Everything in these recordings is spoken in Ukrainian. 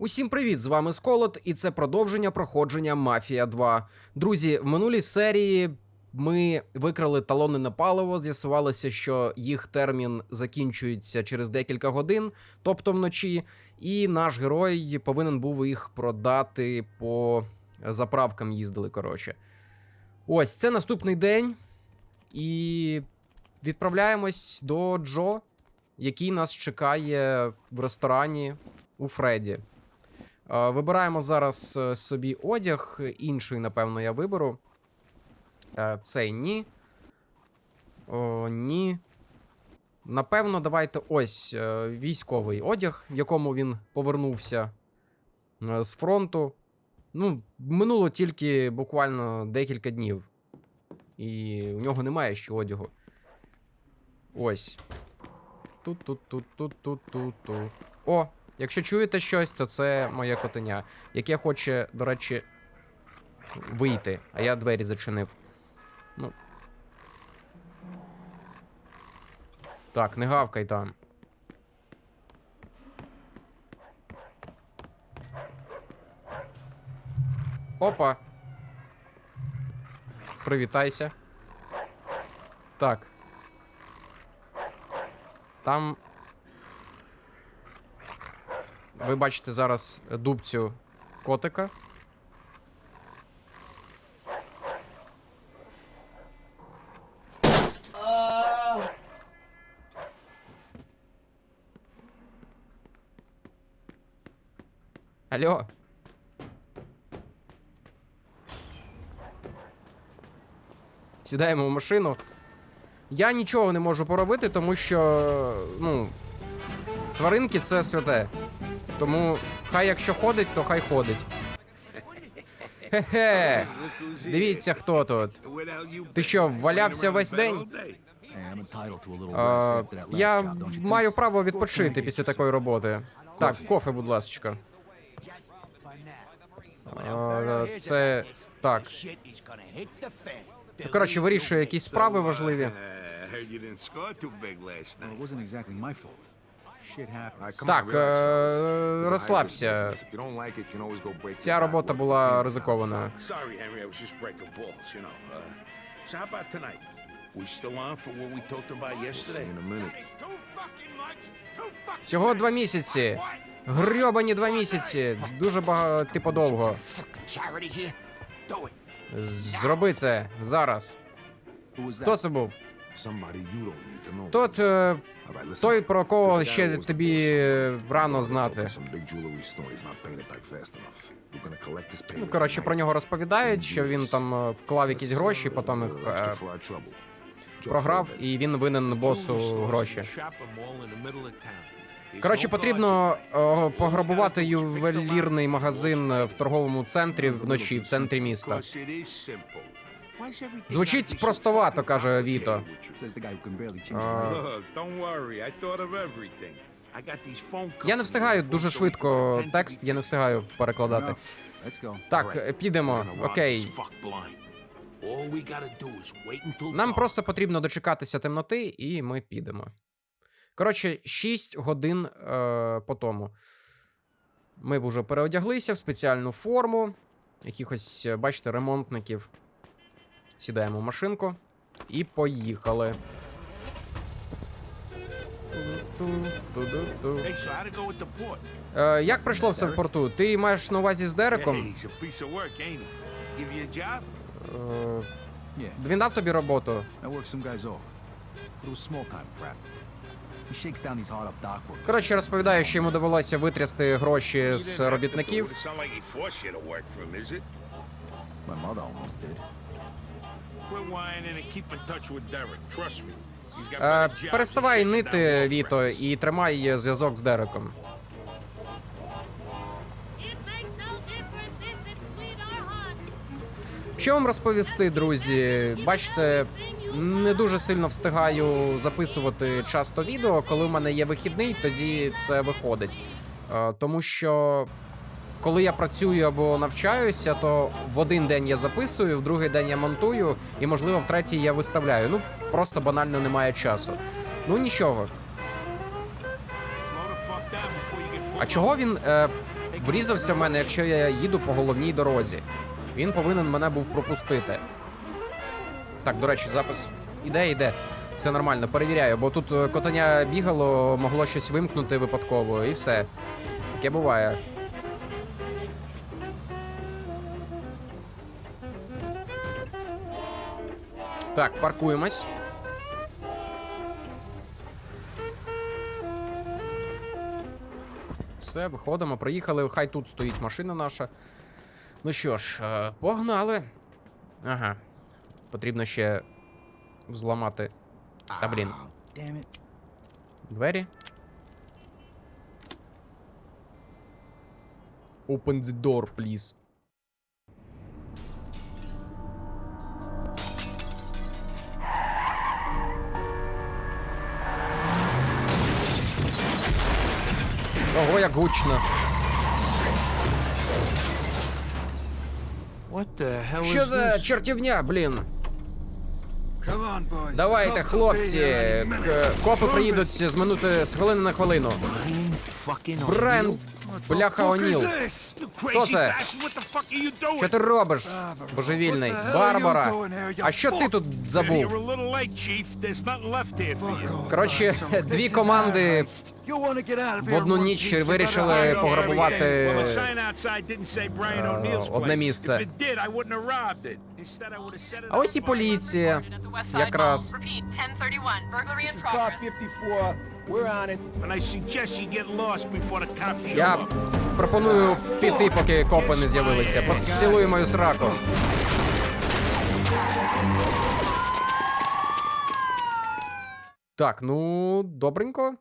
Усім привіт! З вами Сколот, і це продовження проходження Мафія 2. Друзі, в минулій серії ми викрали талони на паливо. З'ясувалося, що їх термін закінчується через декілька годин, тобто вночі. І наш герой повинен був їх продати по заправкам їздили. Коротше, ось це наступний день. І відправляємось до Джо, який нас чекає в ресторані у Фредді. Е, Вибираємо зараз е, собі одяг. Інший, напевно, я виберу. Е, Цей ні. О, ні. Напевно, давайте ось військовий одяг, в якому він повернувся з фронту. Ну, минуло тільки буквально декілька днів. І у нього немає ще одягу. Ось. Тут-тут-тут-тут-тут-тут. О, Якщо чуєте щось, то це моє котеня, яке хоче, до речі, вийти, а я двері зачинив. Ну. Так, не гавкай там. Опа. Привітайся. Так. Там ви бачите зараз дубцю котика. Алло. Сідаємо в машину. Я нічого не можу поробити, тому що, ну, тваринки це святе. Тому хай якщо ходить, то хай ходить. Хе-хе. Дивіться, хто тут. Ти що, валявся весь день? А, я маю право відпочити після такої роботи. Так, кофе, будь ласка. А, Це так. Коротше, вирішую якісь справи важливі. Так, е, розслабся. Ця робота була ризикована. Uh. Всього два місяці. Грьобані два місяці. Дуже багато, типу, довго. Зроби це зараз. Хто це був? Тот е, той, про кого ще тобі рано знати. Ну, коротше, про нього розповідають, що він там е, вклав якісь гроші, потім їх е, програв, і він винен босу гроші. Коротше, потрібно е, пограбувати ювелірний магазин в торговому центрі вночі, в центрі міста. Звучить простовато, каже Віто. Я не встигаю дуже швидко текст, я не встигаю перекладати. Так, підемо. Окей. Нам просто потрібно дочекатися темноти, і ми підемо. Коротше, 6 годин е, по тому. Ми б уже переодяглися в спеціальну форму. Якихось, е, бачите, ремонтників. Сідаємо в машинку і поїхали. Е, як пройшло все в порту? Ти маєш на увазі з Дереком? Е, він дав тобі роботу. Коротше, розповідаю, що йому довелося витрясти гроші з робітників. My mother almost did. Е, переставай нити, Віто, і тримай зв'язок з Дереком. Що вам розповісти, друзі? Бачите, не дуже сильно встигаю записувати часто відео. Коли в мене є вихідний, тоді це виходить. Е, тому що коли я працюю або навчаюся, то в один день я записую, в другий день я монтую, і, можливо, в третій я виставляю. Ну, просто банально немає часу. Ну нічого. А чого він е, врізався в мене, якщо я їду по головній дорозі. Він повинен мене був пропустити. Так, до речі, запис іде, іде. Все нормально, перевіряю, бо тут е, котеня бігало, могло щось вимкнути випадково, і все. Таке буває. Так, паркуємось. Все, виходимо, приїхали. Хай тут стоїть машина наша. Ну що ж, е, погнали. Ага. Потрібно ще взламати. Та блін, двері. Open the door, please. Гучно. Що за чертівня, блін? Давайте, хлопці, копи приїдуть з минути з хвилини на хвилину. Брайан, бляха Оніл. Хто це? Що ти робиш, божевільний? Барбара. А що ти тут забув? Коротше, дві команди в одну ніч вирішили пограбувати одне місце. А ось і поліція. Якраз. Mall. Repeat, 1031. Burglary in This is car progress. 54. We're on it. And I suggest you get lost before the cops show Я up. пропоную піти, поки копи не з'явилися. Поцілуй мою сраку. Так, ну, добренько.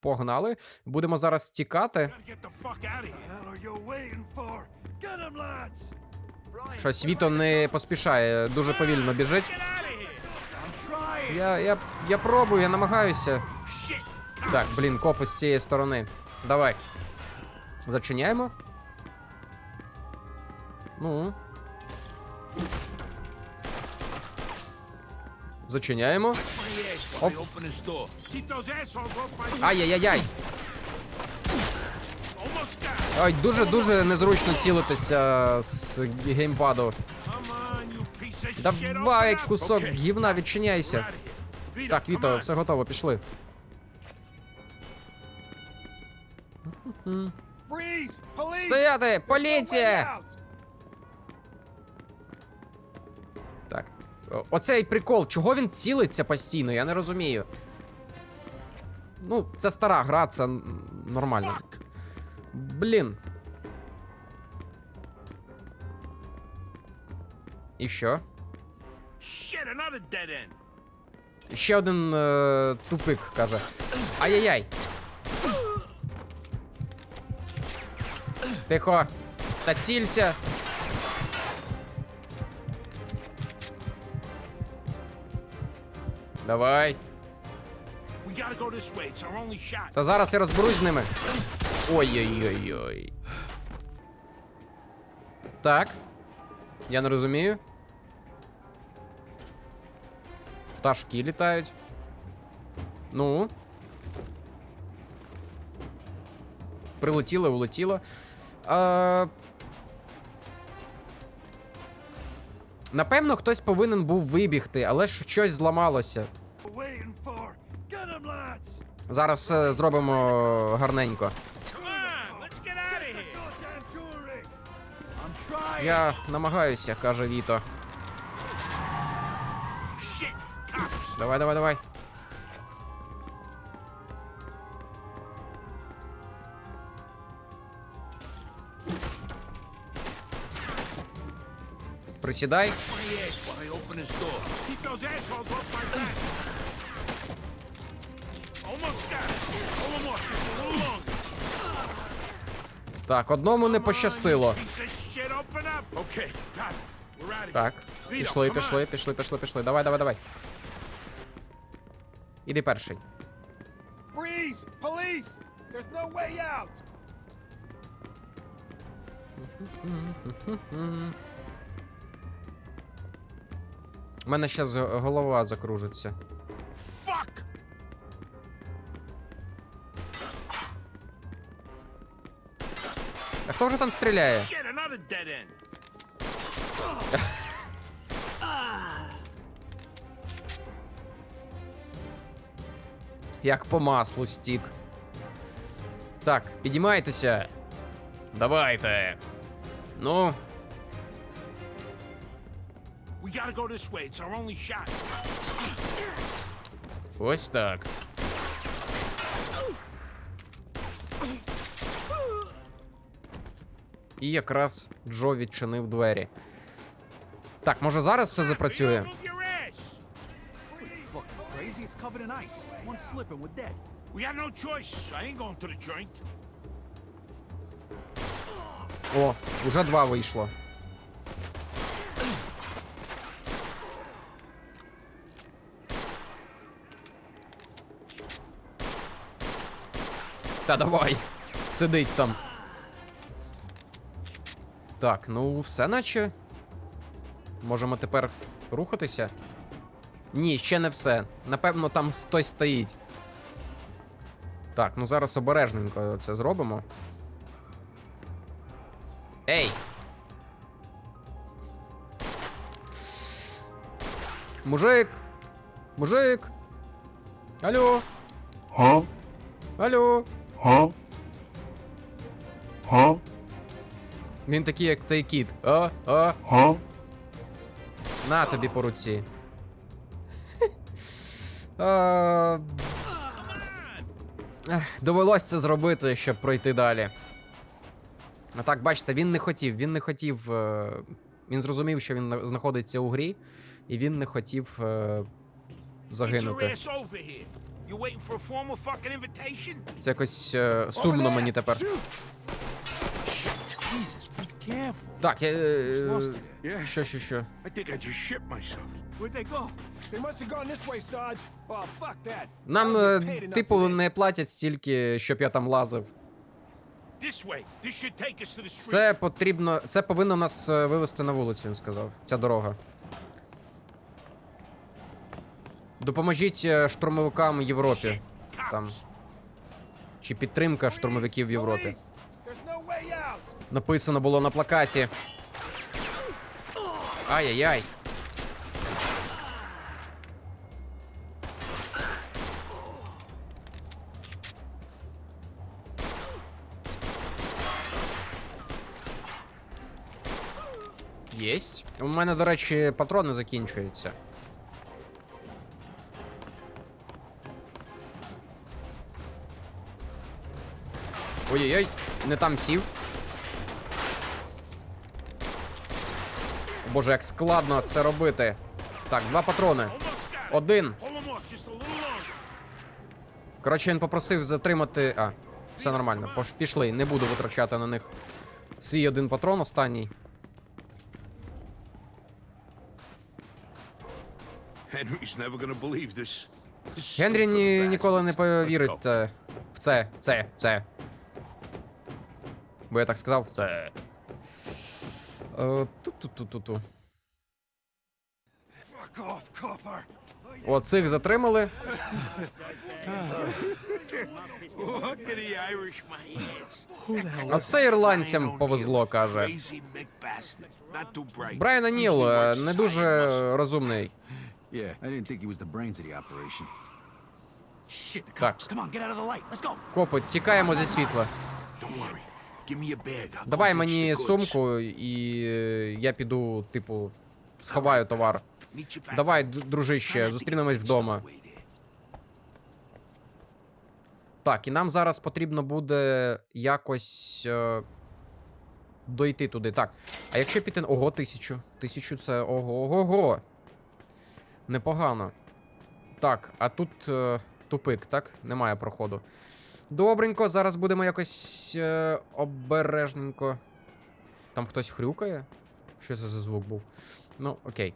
Погнали. Будемо зараз тікати. Get the fuck out of here. Щось Віто не поспішає, дуже повільно біжить. Get out of here. Я, я, я пробую, я намагаюся. Так, блін, копи з цієї сторони. Давай. Зачиняємо. Ну. Зачиняємо. My Ай-яй-яй-яй. Ой, дуже-дуже незручно цілитися з геймпаду. Давай, кусок гівна, відчиняйся. Так, Віто, все готово, пішли. Стояти! Поліція! Так. Оцей прикол, чого він цілиться постійно, я не розумію. Ну, це стара гра, це нормально. Блін. І що? Ще один е, тупик каже. Ай-яй-яй. Тихо. Та цілься. Давай. Та зараз я розберусь з ними. Ой-ой-ой-ой. Так. Я не розумію. Пташки літають. Ну. Прилетіло, улетіло. А... Напевно, хтось повинен був вибігти, але ж щось зламалося. Зараз все зробимо гарненько. Я намагаюся, каже Віто. Shit, cops. Давай, давай, давай. Присідай. My ass while I open this door. Keep those assholes off my back. Almost got it. Hold them off just a little longer. Так, одному не пощастило. Так, пішли, пішли, пішли, пішли, пішли. Давай, давай, давай. Іди перший. Freeze! Police! There's no way out! У мене ще голова закружиться. Fuck! А хто вже там стріляє? Shit, another dead end. Як по маслу стік. Так, підіймайтеся. Давайте. Ну, ось так. І якраз Джо відчинив двері. Так, може зараз все запрацює? It's covered in ice. One slip and we're dead. We got no choice. I ain't going to the joint. О, уже два вийшло. Та давай. Сидить там. Так, ну все наче. Можемо тепер рухатися? Ні, ще не все. Напевно, там хтось стоїть. Так, ну зараз обережненько це зробимо. Ей! Мужик! Мужик! Алло! Huh? Алло! Huh? Huh? Він такий, як цей кіт. А, а, Huh? на тобі по руці. А, Довелось це зробити, щоб пройти далі. А так, бачите, він не хотів, він не хотів. е, Він зрозумів, що він знаходиться у грі, і він не хотів е, загинути. Це якось е, сумно мені тепер. Так, я. Е, Що, що, що? Oh. Нам, е, paid enough типу, не платять стільки, щоб я там лазив. This way. This should take us to the street. Це потрібно. Це повинно нас е, вивести на вулицю, він сказав. Ця дорога. Допоможіть е, штурмовикам Європі. Там. Чи підтримка штурмовиків в Європі. Написано було на плакаті. Ай-яй-яй. У мене, до речі, патрони закінчуються. Ой-ой-ой, не там сів. Боже, як складно це робити. Так, два патрони. Один. Коротше, він попросив затримати. А, все нормально. Пішли, не буду витрачати на них свій один патрон останній. Генрі ні, ніколи не повірить е, в це, в це, в це. Бо я так сказав, це. Е, Ту-ту-ту-ту-ту. О, цих затримали. А це ірландцям повезло, каже. Брайан Ніл Usually е, не дуже розумний. Yeah, I didn't think he was the brains of the operation. Shit, the cops. Come on, get out of the light. Let's go. Копи, тікаємо зі світла. Don't worry. Give me your bag. I'll Давай мені goods. сумку, і е, я піду, типу, сховаю товар. Meet you back. Давай, д- дружище, зустрінемось вдома. Так, і нам зараз потрібно буде якось е, дойти туди. Так. А якщо піти. Ого, тисячу. Тисячу це ого, ого, ого. Непогано. Так, а тут е, тупик, так? Немає проходу. Добренько, зараз будемо якось е, обережненько. Там хтось хрюкає? Що це за звук був? Ну, окей.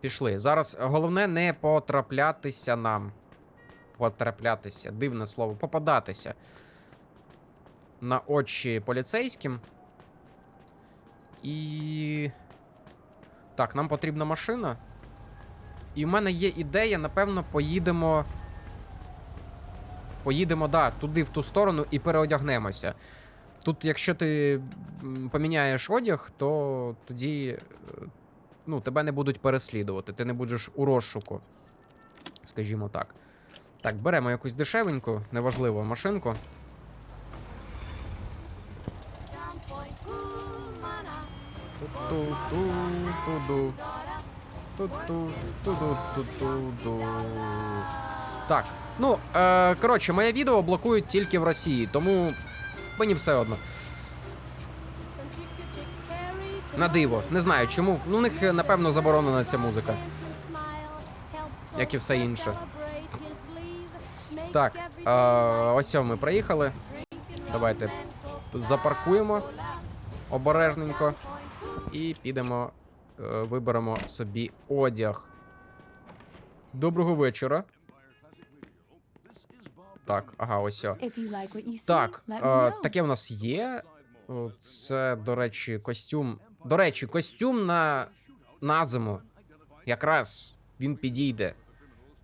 Пішли. Зараз головне не потраплятися нам. Потраплятися, дивне слово, попадатися на очі поліцейським. І. Так, нам потрібна машина. І в мене є ідея, напевно, поїдемо. Поїдемо, да, туди, в ту сторону, і переодягнемося. Тут, якщо ти поміняєш одяг, то тоді е, ну, тебе не будуть переслідувати, ти не будеш у розшуку. Скажімо так. Так, беремо якусь дешевеньку, неважливо, машинку. Ту-ту-ту-ту-ду. Так, ну, е, коротше, моє відео блокують тільки в Росії, тому мені все одно. На диво, не знаю чому. Ну, у них, е, напевно, заборонена ця музика. Як і все інше. Так, е, ось ми приїхали. Давайте запаркуємо обережненько і підемо, виберемо собі одяг. Доброго вечора. Так, ага, ось. Так, е, таке у нас є. Це, до речі, костюм. До речі, костюм на, на зиму. Якраз він підійде.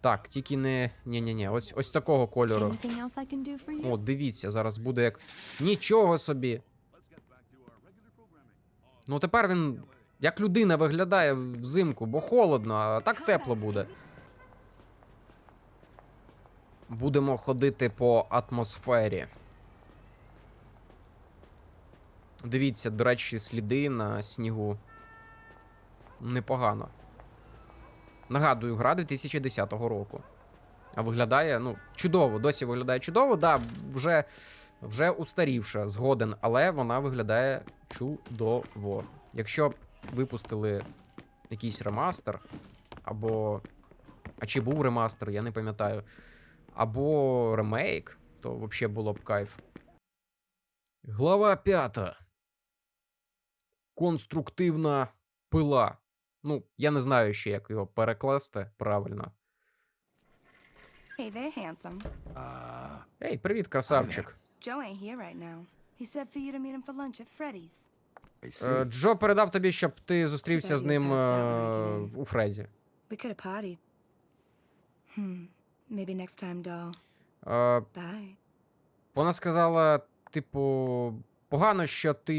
Так, тільки не. Ні-ні-ні, ось, ось такого кольору. О, дивіться, зараз буде як. Нічого собі. Ну тепер він як людина виглядає взимку, бо холодно, а так тепло буде. Будемо ходити по атмосфері. Дивіться, до речі, сліди на снігу. Непогано. Нагадую, гра 2010 року. А виглядає, ну, чудово, досі виглядає чудово, да, вже, вже устарівша, згоден, але вона виглядає чудово. Якщо випустили якийсь ремастер, або. А чи був ремастер, я не пам'ятаю. Або ремейк, то взагалі було б кайф. Глава п'ята. Конструктивна пила. Ну, я не знаю ще, як його перекласти правильно. Hey there, handsome. Uh, Ей, привіт, красавчик. Joe ain't here right now. He said for you to meet him for lunch at Freddy's. Е. Джо передав тобі, щоб ти зустрівся з ним е, у Фредді. We could have partied. Hmm. Maybe next time, doll. Е, Bye. Вона сказала, типу, погано, що ти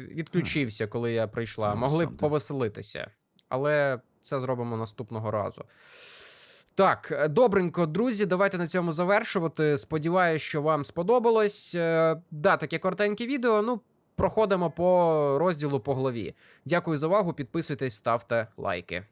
відключився, коли я прийшла. Ну, Могли б повеселитися. Але це зробимо наступного разу. Так, добренько, друзі, давайте на цьому завершувати. Сподіваюсь, що вам сподобалось. Е, Да, таке коротеньке відео. Ну, проходимо по розділу по голові. Дякую за увагу. Підписуйтесь, ставте лайки.